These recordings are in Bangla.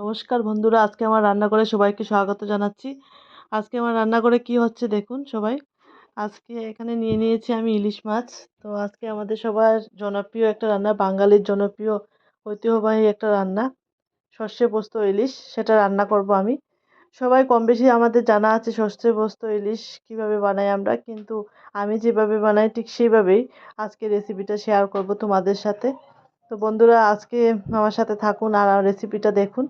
নমস্কার বন্ধুরা, আজকে আমার রান্না করে সবাইকে স্বাগত জানাচ্ছি। আজকে আমার রান্না করে কি হচ্ছে দেখুন সবাই। আজকে এখানে নিয়ে নিয়েছি আমি ইলিশ মাছ। তো আজকে আমাদের সবার জনপ্রিয় একটা রান্না, বাঙালির জনপ্রিয় ঐতিহ্যবাহী একটা রান্না, সর্ষে পোস্ত ইলিশ। সেটা রান্না করব আমি। সবাই কম বেশি আমাদের জানা আছে সর্ষে পোস্ত ইলিশ কীভাবে বানাই আমরা, কিন্তু আমি যেভাবে বানাই ঠিক সেইভাবেই আজকে রেসিপিটা শেয়ার করব তোমাদের সাথে। তো বন্ধুরা, আজকে আমার সাথে থাকুন আর রেসিপিটা দেখুন।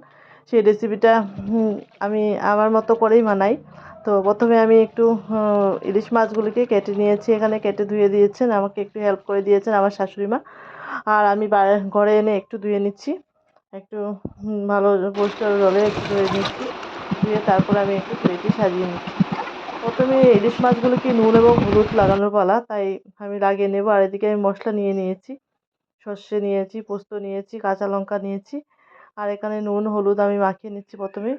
সেই রেসিপিটা আমি আমার মতো করেই বানাই। তো প্রথমে আমি একটু ইলিশ মাছগুলিকে কেটে নিয়েছি। এখানে কেটে ধুয়ে দিয়েছেন, আমাকে একটু হেল্প করে দিয়েছেন আমার শাশুড়ি মা। আর আমি ঘরে এনে একটু ধুয়ে নিচ্ছি। একটু ভালো পরিষ্কার জলে একটু ধুয়ে নিচ্ছি। ধুয়ে তারপরে আমি একটু প্লেটে সাজিয়ে নিচ্ছি। প্রথমে ইলিশ মাছগুলোকে নুন এবং হলুদ লাগানোর পালা, তাই আমি লাগিয়ে নেব। আর এদিকে আমি মশলা নিয়ে নিয়েছি। সর্ষে নিয়েছি, পোস্ত নিয়েছি, কাঁচা লঙ্কা নিয়েছি। আর এখানে নুন, হলুদ আমি মাখিয়ে নিচ্ছি প্রথমে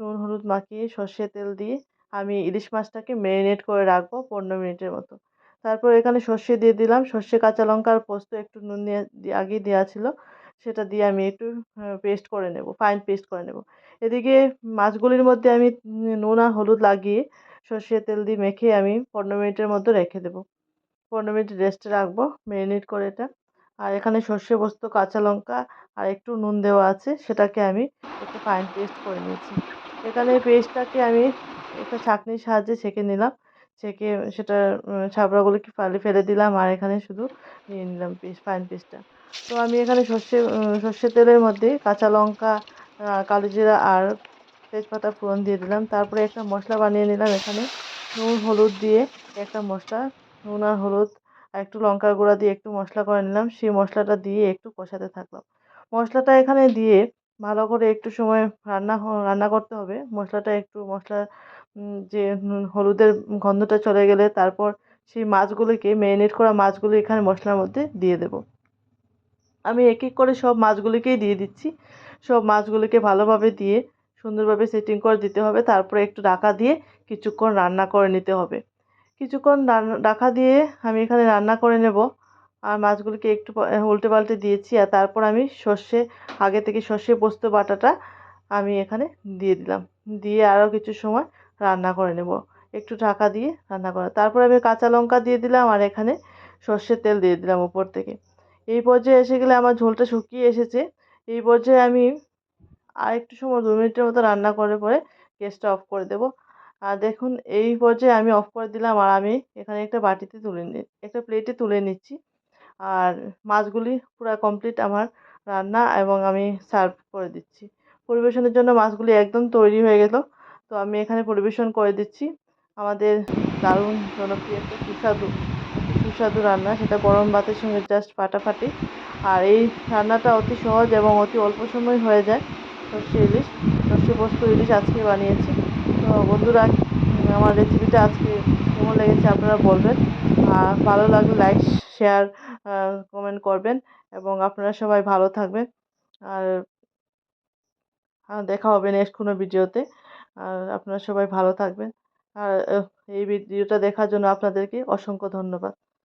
নুন, হলুদ মাখিয়ে সর্ষে তেল দিয়ে আমি ইলিশ মাছটাকে ম্যারিনেট করে রাখব পনেরো মিনিটের মতো। তারপর এখানে সর্ষে দিয়ে দিলাম। সর্ষে, কাঁচা লঙ্কার পোস্ত একটু নুন দিয়ে আগেই দেওয়া ছিল। সেটা দিয়ে আমি একটু পেস্ট করে নেব, ফাইন পেস্ট করে নেব। এদিকে মাছগুলির মধ্যে আমি নুন আর হলুদ লাগিয়ে সর্ষে তেল দিয়ে মেখে আমি পনেরো মিনিটের মতো রেখে দেবো। পনেরো মিনিট রেস্টে রাখব, ম্যারিনেট করে এটা। আর এখানে সর্ষে পোস্ত, কাঁচা লঙ্কা আর একটু নুন দেওয়া আছে, সেটাকে আমি একটু ফাইন পেস্ট করে নিয়েছি। এখানে পেস্টটাকে আমি একটা ছাঁকনির সাহায্যে ছেঁকে নিলাম। ছেঁকে সেটা ছাবড়াগুলোকে ফালে ফেলে দিলাম আর এখানে শুধু নিয়ে নিলাম পেস্ট ফাইন পেস্টটা তো আমি এখানে সর্ষে সর্ষের তেলের মধ্যে কাঁচা লঙ্কা কালো জিরা আর তেজপাতা ফোড়ন দিয়ে দিলাম। তারপরে একটা মশলা বানিয়ে নিলাম এখানে। নুন, হলুদ দিয়ে একটা মশলা, নুন আর হলুদ আর একটু লঙ্কার গুঁড়া দিয়ে একটু মশলা করে নিলাম। সেই মশলাটা দিয়ে একটু কষাতে থাকলাম। মশলাটা এখানে দিয়ে ভালো করে একটু সময় রান্না রান্না করতে হবে। মশলাটা একটু মশলা যে হলুদের গন্ধটা চলে গেলে তারপর সেই মাছগুলিকে ম্যারিনেট করা মাছগুলি এখানে মশলার মধ্যে দিয়ে দেব। আমি এক এক করে সব মাছগুলিকেই দিয়ে দিচ্ছি। সব মাছগুলিকে ভালোভাবে দিয়ে সুন্দরভাবে সেটিং করে দিতে হবে। তারপরে একটু ঢাকা দিয়ে কিছুক্ষণ রান্না করে নিতে হবে। কিছুক্ষণ ঢাকা দিয়ে আমি এখানে রান্না করে নেব। আর মাছগুলিকে একটু উল্টে পাল্টে দিয়েছি। আর তারপর আমি সর্ষে, আগে থেকে সর্ষে পোস্ত বাটাটা আমি এখানে দিয়ে দিলাম। দিয়ে আরও কিছু সময় রান্না করে নেব। একটু ঢাকা দিয়ে রান্না করে। তারপর আমি কাঁচা লঙ্কা দিয়ে দিলাম আর এখানে সর্ষের তেল দিয়ে দিলাম উপর থেকে। এই পর্যায়ে এসে গেলে আমার ঝোলটা শুকিয়ে এসেছে। এই পর্যায়ে আমি আর একটু সময় দু মিনিটের মতো রান্না করে পরে গ্যাসটা অফ করে দেবো। আর দেখুন, এই পর্যায়ে আমি অফ করে দিলাম আর আমি এখানে একটা বাটিতে তুলে নি, একটা প্লেটে তুলে নিচ্ছি। আর মাছগুলি পুরো কমপ্লিট আমার রান্না এবং আমি সার্ভ করে দিচ্ছি। পরিবেশনের জন্য মাছগুলি একদম তৈরি হয়ে গেল। তো আমি এখানে পরিবেশন করে দিচ্ছি। আমাদের দারুণ জনপ্রিয় একটা সুস্বাদু সুস্বাদু রান্না। সেটা গরম ভাতের সঙ্গে জাস্ট ফাটাফাটি। আর এই রান্নাটা অতি সহজ এবং অতি অল্প সময় হয়ে যায়। সর্ষে ইলিশ সর্ষে পোস্ত ইলিশ আজকে বানিয়েছি। বন্ধুরা আমার রেসিপিটা আজকে কেমন লেগেছে আপনারা বলবেন। আর ভালো লাগলে লাইক শেয়ার কমেন্ট করবেন এবং আপনারা সবাই ভালো থাকবেন। আর দেখা হবে নেক্সট কোনো ভিডিওতে আর আপনারা সবাই ভালো থাকবেন। আর এই ভিডিওটা দেখার জন্য আপনাদেরকে অসংখ্য ধন্যবাদ।